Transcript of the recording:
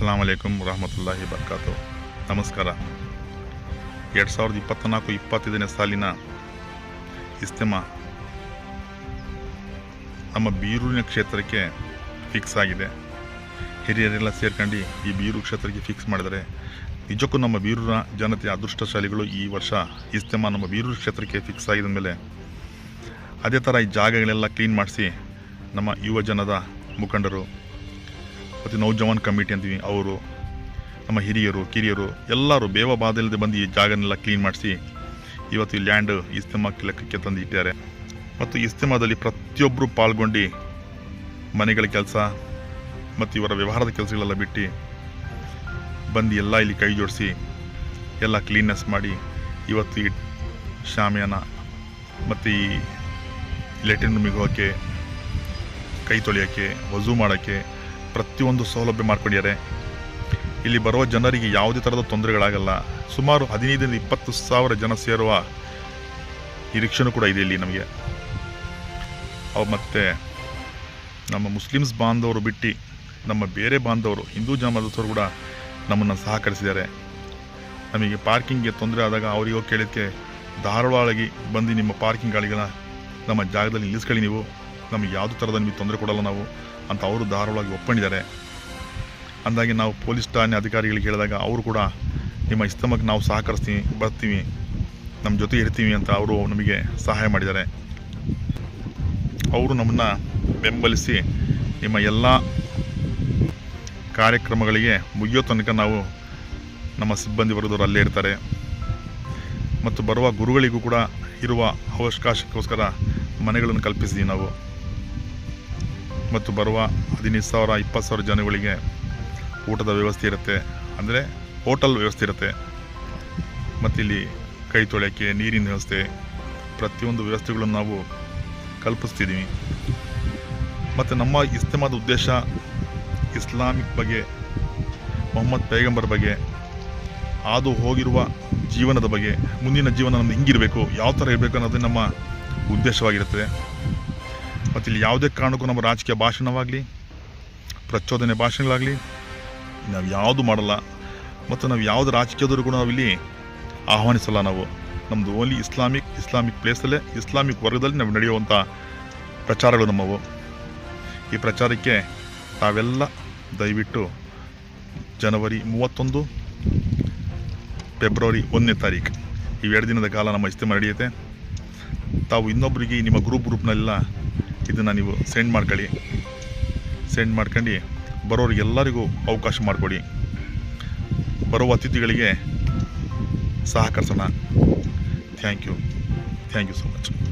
ಅಸ್ಸಲಾಂ ಅಲೈಕುಮ್ ರಹಮತುಲ್ಲಾಹಿ ಬರ್ಕಾತು ನಮಸ್ಕಾರ. ಎರಡು ಸಾವಿರದ ಇಪ್ಪತ್ತ್ನಾಲ್ಕು ಇಪ್ಪತ್ತೈದನೇ ಸಾಲಿನ ಇಸ್ತೆಮ ನಮ್ಮ ಬೀರೂರಿನ ಕ್ಷೇತ್ರಕ್ಕೆ ಫಿಕ್ಸ್ ಆಗಿದೆ. ಹಿರಿಯರೆಲ್ಲ ಸೇರ್ಕೊಂಡು ಈ ಬೀರು ಕ್ಷೇತ್ರಕ್ಕೆ ಫಿಕ್ಸ್ ಮಾಡಿದರೆ ನಿಜಕ್ಕೂ ನಮ್ಮ ಬೀರೂರ ಜನತೆಯ ಅದೃಷ್ಟಶಾಲಿಗಳು ಈ ವರ್ಷ ಇಸ್ತೆಮ ನಮ್ಮ ಬೀರೂರು ಕ್ಷೇತ್ರಕ್ಕೆ ಫಿಕ್ಸ್ ಆಗಿದ ಮೇಲೆ ಅದೇ ಥರ ಈ ಜಾಗಗಳೆಲ್ಲ ಕ್ಲೀನ್ ಮಾಡಿಸಿ ನಮ್ಮ ಯುವ ಜನದ ಮುಖಂಡರು ಮತ್ತು ನೌಜವಾನ್ ಕಮಿಟಿ ಅಂತೀವಿ, ಅವರು, ನಮ್ಮ ಹಿರಿಯರು, ಕಿರಿಯರು, ಎಲ್ಲರೂ ಬೇವ ಬಾದಲ್ಲದೆ ಬಂದು ಈ ಜಾಗನೆಲ್ಲ ಕ್ಲೀನ್ ಮಾಡಿಸಿ ಇವತ್ತು ಈ ಲ್ಯಾಂಡ್ ಇಸ್ತೆಮಾ ಲೆಕ್ಕಕ್ಕೆ ತಂದು ಇಟ್ಟಿದ್ದಾರೆ. ಮತ್ತು ಇಸ್ತೆಮಾದಲ್ಲಿ ಪ್ರತಿಯೊಬ್ಬರು ಪಾಲ್ಗೊಂಡು ಮನೆಗಳ ಕೆಲಸ ಮತ್ತು ಇವರ ವ್ಯವಹಾರದ ಕೆಲಸಗಳೆಲ್ಲ ಬಿಟ್ಟು ಬಂದು ಎಲ್ಲ ಇಲ್ಲಿ ಕೈ ಜೋಡಿಸಿ ಎಲ್ಲ ಕ್ಲೀನ್ನೆಸ್ ಮಾಡಿ ಇವತ್ತು ಈ ಶಾಮಿಯಾನ ಮತ್ತು ಈ ಲೆಟ್ರಿನ್ ರೂಮಿಗೆ ಹೋಗೋಕ್ಕೆ, ಕೈ ತೊಳೆಯೋಕ್ಕೆ, ವಜೂ ಮಾಡೋಕ್ಕೆ ಪ್ರತಿಯೊಂದು ಸೌಲಭ್ಯ ಮಾಡಿಕೊಂಡಿದ್ದಾರೆ. ಇಲ್ಲಿ ಬರುವ ಜನರಿಗೆ ಯಾವುದೇ ಥರದ ತೊಂದರೆಗಳಾಗಲ್ಲ. ಸುಮಾರು ಹದಿನೈದರಿಂದ ಇಪ್ಪತ್ತು ಸಾವಿರ ಜನ ಸೇರುವ ನಿರೀಕ್ಷೆನೂ ಕೂಡ ಇದೆ ಇಲ್ಲಿ ನಮಗೆ. ಅವು ಮತ್ತು ನಮ್ಮ ಮುಸ್ಲಿಮ್ಸ್ ಬಾಂಧವರು ಬಿಟ್ಟು ನಮ್ಮ ಬೇರೆ ಬಾಂಧವರು, ಹಿಂದೂ ಜನಾಂಗದವರು ಕೂಡ ನಮ್ಮನ್ನು ಸಹಕರಿಸಿದ್ದಾರೆ. ನಮಗೆ ಪಾರ್ಕಿಂಗ್ಗೆ ತೊಂದರೆ ಆದಾಗ ಅವರಿಗೂ ಕೇಳಿದ್ದಕ್ಕೆ ಧಾರವಾಳಗಿ ಬಂದು ನಿಮ್ಮ ಪಾರ್ಕಿಂಗ್ ಗಾಡಿಗಳ ನಮ್ಮ ಜಾಗದಲ್ಲಿ ನಿಲ್ಲಿಸ್ಕೊಳ್ಳಿ ನೀವು. ನಮಗೆ ಯಾವುದೇ ಥರದ ನಿಮಗೆ ತೊಂದರೆ ಕೊಡಲ್ಲ ನಾವು ಅಂತ ಅವರು ಧಾರಾಳವಾಗಿ ಒಪ್ಕೊಂಡಿದ್ದಾರೆ. ಅಂದಾಗಿ ನಾವು ಪೊಲೀಸ್ ಠಾಣೆ ಅಧಿಕಾರಿಗಳಿಗೆ ಹೇಳಿದಾಗ ಅವರು ಕೂಡ ನಿಮ್ಮ ಇಸ್ತಮಕ್ಕೆ ನಾವು ಸಹಕರಿಸ್ತೀವಿ, ಬರ್ತೀವಿ, ನಮ್ಮ ಜೊತೆ ಇರ್ತೀವಿ ಅಂತ ಅವರು ನಮಗೆ ಸಹಾಯ ಮಾಡಿದ್ದಾರೆ. ಅವರು ನಮ್ಮನ್ನು ಬೆಂಬಲಿಸಿ ನಿಮ್ಮ ಎಲ್ಲ ಕಾರ್ಯಕ್ರಮಗಳಿಗೆ ಮುಗಿಯೋ ತನಕ ನಾವು ನಮ್ಮ ಸಿಬ್ಬಂದಿ ವರ್ಗದವರು ಅಲ್ಲೇ ಇರ್ತಾರೆ. ಮತ್ತು ಬರುವ ಗುರುಗಳಿಗೂ ಕೂಡ ಇರುವ ಅವಕಾಶಕ್ಕೋಸ್ಕರ ಮನೆಗಳನ್ನು ಕಲ್ಪಿಸಿದ್ದೀವಿ ನಾವು. ಮತ್ತು ಬರುವ ಹದಿನೈದು ಸಾವಿರ ಇಪ್ಪತ್ತು ಸಾವಿರ ಜನಗಳಿಗೆ ಊಟದ ವ್ಯವಸ್ಥೆ ಇರುತ್ತೆ. ಅಂದರೆ ಹೋಟೆಲ್ ವ್ಯವಸ್ಥೆ ಇರುತ್ತೆ. ಮತ್ತು ಇಲ್ಲಿ ಕೈ ತೊಳೆಯೋಕ್ಕೆ ನೀರಿನ ವ್ಯವಸ್ಥೆ, ಪ್ರತಿಯೊಂದು ವ್ಯವಸ್ಥೆಗಳನ್ನು ನಾವು ಕಲ್ಪಿಸ್ತಿದ್ದೀವಿ. ಮತ್ತು ನಮ್ಮ ಇಸ್ತಮಾದ ಉದ್ದೇಶ ಇಸ್ಲಾಮಿಕ್ ಬಗ್ಗೆ, ಮೊಹಮ್ಮದ್ ಪೈಗಂಬರ್ ಬಗ್ಗೆ ಹಾದು ಹೋಗಿರುವ ಜೀವನದ ಬಗ್ಗೆ, ಮುಂದಿನ ಜೀವನ ನಮ್ದು ಹಿಂಗಿರಬೇಕು, ಯಾವ ಥರ ಇರಬೇಕು ಅನ್ನೋದು ನಮ್ಮ ಉದ್ದೇಶವಾಗಿರುತ್ತದೆ ಮತ್ತು ಇಲ್ಲಿ ಯಾವುದೇ ಕಾರಣಕ್ಕೂ ನಮ್ಮ ರಾಜಕೀಯ ಭಾಷಣವಾಗಲಿ, ಪ್ರಚೋದನೆ ಭಾಷಣಗಳಾಗಲಿ, ನಾವು ಯಾವುದು ಮಾಡಲ್ಲ. ಮತ್ತು ನಾವು ಯಾವುದು ರಾಜಕೀಯದವರು ಕೂಡ ನಾವಿಲ್ಲಿ ಆಹ್ವಾನಿಸಲ್ಲ ನಾವು. ನಮ್ಮದು ಓನ್ಲಿ ಇಸ್ಲಾಮಿಕ್ ಇಸ್ಲಾಮಿಕ್ ಪ್ಲೇಸಲ್ಲೇ ಇಸ್ಲಾಮಿಕ್ ವರ್ಗದಲ್ಲಿ ನಾವು ನಡೆಯುವಂಥ ಪ್ರಚಾರಗಳು ನಮ್ಮವು. ಈ ಪ್ರಚಾರಕ್ಕೆ ತಾವೆಲ್ಲ ದಯವಿಟ್ಟು ಜನವರಿ ಮೂವತ್ತೊಂದು ಫೆಬ್ರವರಿ ಒಂದನೇ ತಾರೀಕು ಇವೆರಡು ದಿನದ ಕಾಲ ನಮ್ಮ ಇಸ್ತೆಮ ನಡೆಯುತ್ತೆ. ತಾವು ಇನ್ನೊಬ್ಬರಿಗೆ ನಿಮ್ಮ ಗ್ರೂಪ್ ಗ್ರೂಪ್ನೆಲ್ಲ ಇದನ್ನು ನೀವು ಸೆಂಡ್ ಮಾಡ್ಕೊಳ್ಳಿ. ಸೆಂಡ್ ಮಾಡ್ಕೊಂಡು ಬರೋರಿಗೆಲ್ಲರಿಗೂ ಅವಕಾಶ ಮಾಡಿಕೊಡಿ. ಬರೋ ಅತಿಥಿಗಳಿಗೆ ಸಹಕರಿಸೋಣ. Thank you thank you so much